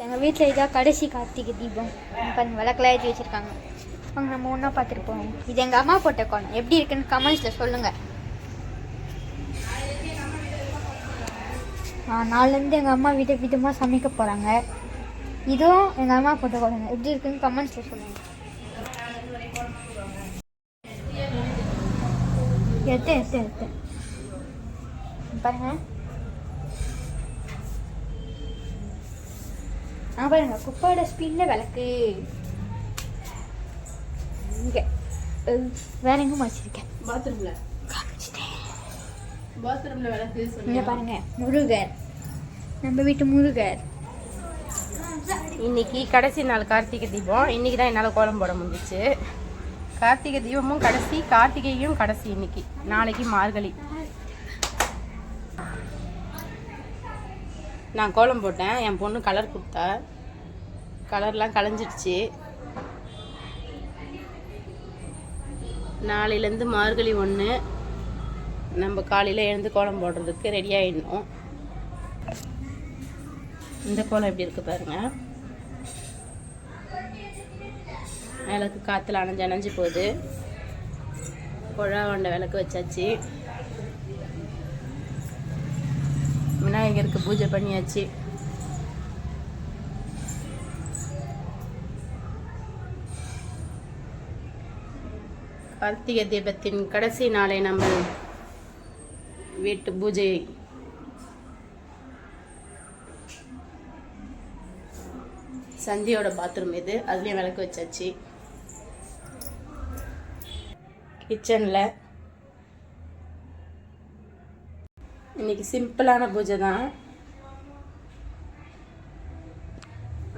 எங்கள் வீட்டில் இதான் கடைசி கார்த்திகை தீபம். பாருங்க விளக்கெல்லாம் ஏற்றி வச்சுருக்காங்க. அவங்க நம்ம ஒன்றா பார்த்துட்டு போவோம். இது எங்கள் அம்மா போட்ட கோணம் எப்படி இருக்குன்னு கமெண்ட்ஸில் சொல்லுங்கள் நாலுலேருந்து எங்கள் அம்மா வித விதமாக சமைக்க போகிறாங்க இதுவும் எங்கள் அம்மா போட்ட கோலம் எப்படி இருக்குன்னு கமெண்ட்ஸில் சொல்லுங்கள் எடுத்து எடுத்து எடுத்து பாருங்கள் ஆ பாருங்க குப்போட ஸ்பீடில் விளக்கு. இங்கே. வேற எங்கும் வச்சிருக்கேன் பாத்ரூம்ல. பாத்ரூம்ல விளக்கு இங்கே பாருங்க முருகர். நம்ம வீட்டு முருகர். இன்னைக்கு கடைசி நாள் கார்த்திகை தீபம். இன்னைக்கு தான் என்னால் கோலம் போட முடிஞ்சிச்சு. கார்த்திகை தீபமும் கடைசி கார்த்திகையும் கடைசி இன்னைக்கு. நாளைக்கு மார்கழி. நான் கோலம் போட்டேன். என் பொண்ணு கலர் கொடுத்தா. கலர்லாம் கலைஞ்சிடுச்சு நாளையிலேருந்து மார்கழி ஒன்று நம்ம காலையில் எழுந்து கோலம் போடுறதுக்கு ரெடி ஆகிடணும் இந்த கோலம் எப்படி இருக்குது பாருங்கள் விளக்கு காற்றுல அணைஞ்சு அணைஞ்சு போகுது. குழா வண்ட விளக்கு வச்சாச்சு. விநாயகருக்கு பூஜை பண்ணியாச்சு. கார்த்திகை தீபத்தின் கடைசி நாளை நம்ம வீட்டு பூஜை. சந்தியோட பாத்ரூம் இது. அதுலேயும் விளக்கு வச்சாச்சு. கிச்சனில் இன்னைக்கு சிம்பிளான பூஜை தான்.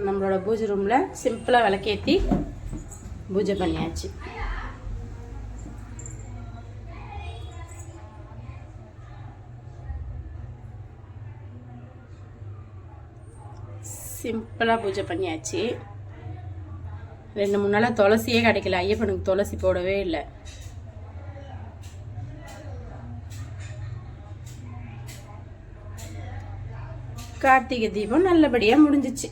நம்மளோட பூஜை ரூமில் சிம்பிளாக விளக்கேற்றி பூஜை பண்ணியாச்சு. சிம்பிளாக பூஜை பண்ணியாச்சு. ரெண்டு மூணு நாளாக துளசியே கிடைக்கல. ஐயப்பனுக்கு துளசி போடவே இல்லை. கார்த்திகை தீபம் நல்லபடியாக முடிஞ்சிச்சு.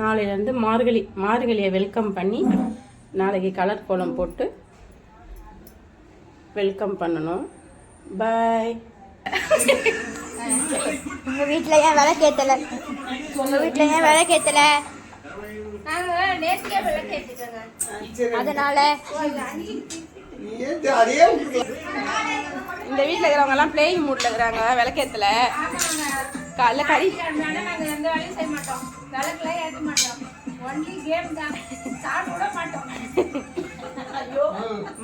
நாளையிலேருந்து மார்கழி மார்கழியை வெல்கம் பண்ணி நாளைக்கு கலர் கோலம் போட்டு வெல்கம் பண்ணணும். பாய் உங்கள் வீட்டில் ஏன் விளக்கேற்றலை உங்கள் வீட்டில் ஏன் விளக்கேற்றலை அதனால இந்த வீட்டில் இருக்கிறவங்க எல்லாம் பிளேயிங் மூட்ல இருக்கிறாங்க. விளக்கேத்துல காலைல கறி. செய்ய மாட்டோம்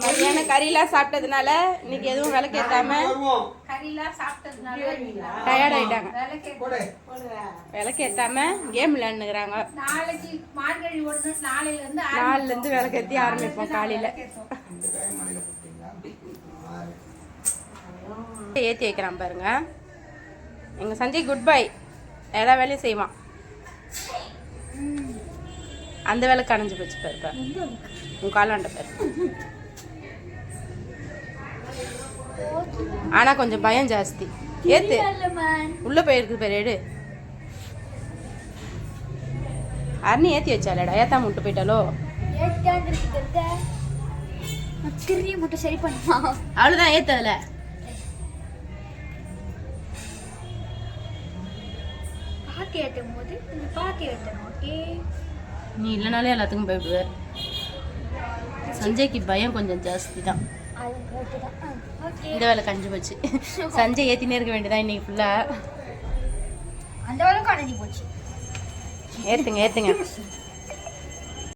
மதியானம் கறிலாம் சாப்பிட்டதுனால இன்னைக்கு எதுவும் விளக்கு ஏற்றாம டயர்ட் ஆயிட்டாங்க. விளக்கு ஏத்தாம கேம் விளையாண்டுக்கிறாங்க. நாளைக்கு மார்கழி ஒண்ணு நாளையில இருந்து நாலுல இருந்து விளக்கேத்தி ஆரம்பிப்போம் காலையில. ஏத்தி வைக்கிறான் பாருங்க. எங்க சஞ்சய் குட் பை எல்லா வேலையும் செய்வான். அந்த வேலை கடைஞ்சு போச்சு பாரு பாரு உன் காலாண்ட பாரு. ஆனா கொஞ்சம் பயம் ஜாஸ்தி. ஏத்து. உள்ள போயிருக்கு பாரு எடு. அருணி ஏத்தி வச்சாலடா ஏத்தாம விட்டு போயிட்டாலோ மட்டும் சரி பண்ணுமா அவ்வளவுதான் ஏத்ததுல பாத்தி ஏற்றும் போது கொஞ்சம் பாத்தி ஏற்றணும் ஓகே நீ இல்லைனாலே எல்லாத்துக்கும் பயப்படுவ. சஞ்சய்க்கு பயம் கொஞ்சம் ஜாஸ்தி தான். இந்த வேலை கஞ்சி போச்சு. சஞ்சய் ஏத்தினே இருக்க வேண்டியதான் இன்னைக்கு ஃபுல்லா அந்த அளவுக்கு அணைஞ்சி போச்சு. ஏத்துங்க ஏத்துங்க.